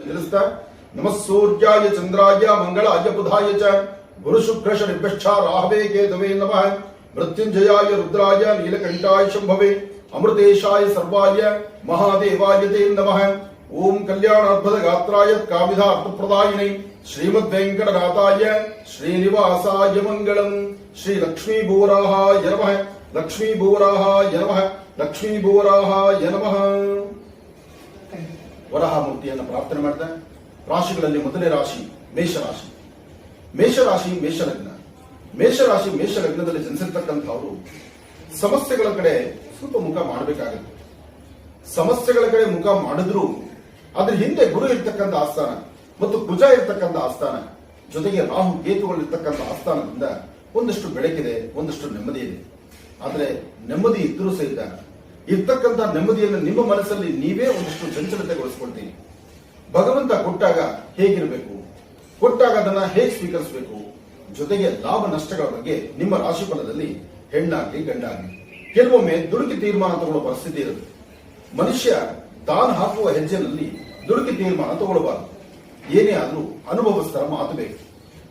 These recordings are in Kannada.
ತಿಳಿಸ್ತಾ ನಮಃ ಸೂರ್ಯಾಯ ಚಂದ್ರಾಯ ಮಂಗಳಾಯ ಬುಧಾಯ ಚ ಗುರು ಶುಕ್ರ ಶನಿಭ್ಯಶ್ಚ ರಾಹವೇ ಕೇತವೇ ನಮಃ ಮೃತ್ಯುಂಜಯಾಯ ರುದ್ರಾಯ ನೀಲಕಂಠಾಯ ಶಂಭವೇ ಅಮೃತೇಶಾಯ ಸರ್ವಾಯ ಮಹಾದೇವಾಯ ತೇ ನಮಃ ಓಂ ಕಲ್ಯಾಣಾದ್ಭುತ ಗಾತ್ರಾಯ ಕಾಮಿಧ ಅರ್ಥಪ್ರದಾಯಿನೇ ಶ್ರೀಮದ್ ವೆಂಕಟನಾಥಾಯ ಶ್ರೀನಿವಾಸಾಯ ಮಂಗಳಂ ಶ್ರೀ ಲಕ್ಷ್ಮೀ ಭೂರಾಹಾಯ ನಮಃ ಲಕ್ಷ್ಮೀ ಭೂರಾಹಾಯ ನಮಃ ಲಕ್ಷ್ಮೀ ಭೂರಾಹಾಯ ನಮಃ ವರಹಮೂರ್ತಿಯನ್ನು ಪ್ರಾರ್ಥನೆ ಮಾಡಿದೆ. ರಾಶಿಗಳಲ್ಲಿ ಮೊದಲನೇ ರಾಶಿ ಮೇಷರಾಶಿ. ಮೇಷರಾಶಿ ಮೇಷಲಗ್ನ. ಮೇಷರಾಶಿ ಮೇಷಲಗ್ನದಲ್ಲಿ ಜನಿಸಿರ್ತಕ್ಕಂಥವರು ಸಮಸ್ಯೆಗಳ ಕಡೆ ಸ್ವಲ್ಪ ಮುಖ ಮಾಡಬೇಕಾಗುತ್ತೆ. ಸಮಸ್ಯೆಗಳ ಕಡೆ ಮುಖ ಮಾಡಿದ್ರು ಅದ್ರ ಹಿಂದೆ ಗುರು ಇರ್ತಕ್ಕಂಥ ಆಸ್ಥಾನ ಮತ್ತು ಕುಜ ಇರ್ತಕ್ಕಂಥ ಆಸ್ಥಾನ, ಜೊತೆಗೆ ರಾಹು ಕೇತುಗಳು ಇರ್ತಕ್ಕಂಥ ಆಸ್ಥಾನದಿಂದ ಒಂದಷ್ಟು ಬೆಳಕಿದೆ, ಒಂದಷ್ಟು ನೆಮ್ಮದಿ ಇದೆ. ಆದರೆ ನೆಮ್ಮದಿ ಇದ್ದರೂ ಸಹಿತ ಇರ್ತಕ್ಕಂಥ ನೆಮ್ಮದಿಯನ್ನು ನಿಮ್ಮ ಮನಸ್ಸಲ್ಲಿ ನೀವೇ ಒಂದಷ್ಟು ಚಂಚಲತೆಗೊಳಿಸ್ಕೊಳ್ತೀರಿ ಭಗವಂತ ಕೊಟ್ಟಾಗ ಹೇಗಿರಬೇಕು? ಕೊಟ್ಟಾಗ ಅದನ್ನ ಹೇಗೆ ಸ್ವೀಕರಿಸಬೇಕು? ಜೊತೆಗೆ ಲಾಭ ನಷ್ಟಗಳ ಬಗ್ಗೆ ನಿಮ್ಮ ರಾಶಿಫಲದಲ್ಲಿ ಹೆಣ್ಣಾಗ್ಲಿ ಗಂಡಾಗ್ಲಿ. ಕೆಲವೊಮ್ಮೆ ದುಡುಕಿ ತೀರ್ಮಾನ ತಗೊಳ್ಳುವ ಪರಿಸ್ಥಿತಿ ಇರುತ್ತೆ. ಮನುಷ್ಯ ತಾನು ಹಾಕುವ ಹೆಜ್ಜೆನಲ್ಲಿ ದುಡುಕಿ ತೀರ್ಮಾನ ತಗೊಳ್ಳಬಾರದು ಏನೇ ಆದರೂ ಅನುಭವಸ್ಥರ ಮಾತು ಬೇಕು.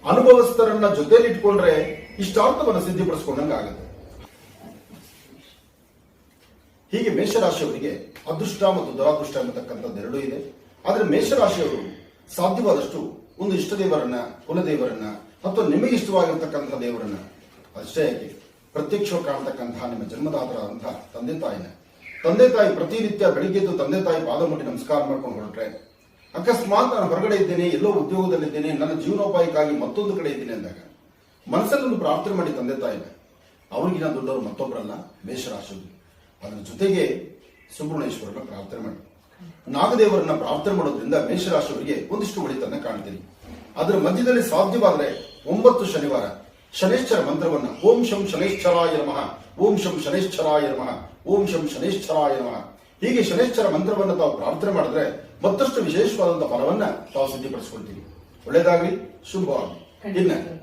ಅನುಭವಸ್ಥರನ್ನ ಜೊತೆಲಿ ಇಟ್ಕೊಂಡ್ರೆ ಇಷ್ಟಾರ್ಥವನ್ನು ಸಿದ್ಧಿಪಡಿಸ್ಕೊಂಡಂಗೆ ಆಗುತ್ತೆ ಹೀಗೆ ಮೇಷರಾಶಿಯವರಿಗೆ ಅದೃಷ್ಟ ಮತ್ತು ದುರಾದೃಷ್ಟ ಎಂಬತಕ್ಕಂಥದ್ದು ಎರಡೂ ಇದೆ. ಆದರೆ ಮೇಷರಾಶಿಯವರು ಸಾಧ್ಯವಾದಷ್ಟು ಒಂದು ಇಷ್ಟ ದೇವರನ್ನ, ಕುಲದೇವರನ್ನ ಅಥವಾ ನಿಮಗೆ ಇಷ್ಟವಾಗಿರ್ತಕ್ಕಂಥ ದೇವರನ್ನ ಅಷ್ಟೇ ಯಾಕೆ? ಪ್ರತ್ಯಕ್ಷವಾಗಿ ಕಾಣ್ತಕ್ಕಂತಹ ನಿಮ್ಮ ಜನ್ಮದಾತರಾದಂತಹ ತಂದೆ ತಾಯಿನ. ತಂದೆ ತಾಯಿ ಪ್ರತಿನಿತ್ಯ ಬೆಳಿಗ್ಗೆ ಎದ್ದು ತಂದೆ ತಾಯಿ ಪಾದ ಮುಟ್ಟಿ ನಮಸ್ಕಾರ ಮಾಡ್ಕೊಂಡು ಹೊರಟ್ರೆ, ಅಕಸ್ಮಾತ್ ನಾನು ಹೊರಗಡೆ ಇದ್ದೇನೆ, ಎಲ್ಲೋ ಉದ್ಯೋಗದಲ್ಲಿದ್ದೇನೆ, ನನ್ನ ಜೀವನೋಪಾಯಕ್ಕಾಗಿ ಮತ್ತೊಂದು ಕಡೆ ಇದ್ದೀನಿ ಅಂದಾಗ, ಮನಸ್ಸಲ್ಲಿ ಒಂದು ಪ್ರಾರ್ಥನೆ ಮಾಡಿ ತಂದೆ ತಾಯಿನ. ಅವ್ರಿಗಿನ ದೊಡ್ಡವರು ಮತ್ತೊಬ್ಬರಲ್ಲ ಮೇಷರಾಶಿಯವರು. ಅದರ ಜೊತೆಗೆ ಸುಬ್ರಹ್ಮಣ್ಯೇಶ್ವರನ ಪ್ರಾರ್ಥನೆ ಮಾಡಿ. ನಾಗದೇವರನ್ನ ಪ್ರಾರ್ಥನೆ ಮಾಡೋದ್ರಿಂದ ಮೇಷರಾಶಿಯವರಿಗೆ ಒಂದಿಷ್ಟು ಒಳಿತನ್ನ ಕಾಣ್ತೀರಿ. ಅದರ ಮಧ್ಯದಲ್ಲಿ ಸಾಧ್ಯವಾದರೆ ಒಂಬತ್ತು ಶನಿವಾರ, ಶನೇಶ್ವರ ಮಂತ್ರವನ್ನ ಓಂ ಶಂ ಶನೇಶ್ವರಾಯ ನಮಃ, ಓಂ ಶಂ ಶನೇಶ್ವರಾಯ ನಮಃ, ಓಂ ಶಂ ಶನೇಶ್ವರಾಯ ನಮಃ. ಹೀಗೆ ಶನೇಶ್ವರ ಮಂತ್ರವನ್ನು ತಾವು ಪ್ರಾರ್ಥನೆ ಮಾಡಿದ್ರೆ ಮತ್ತಷ್ಟು ವಿಶೇಷವಾದಂತಹ ಫಲವನ್ನ ತಾವು ಸಿದ್ಧಿಪಡಿಸಿಕೊಳ್ತೀವಿ ಒಳ್ಳೇದಾಗ್ಲಿ ಶುಭವಾಗಲಿ. ಇನ್ನ.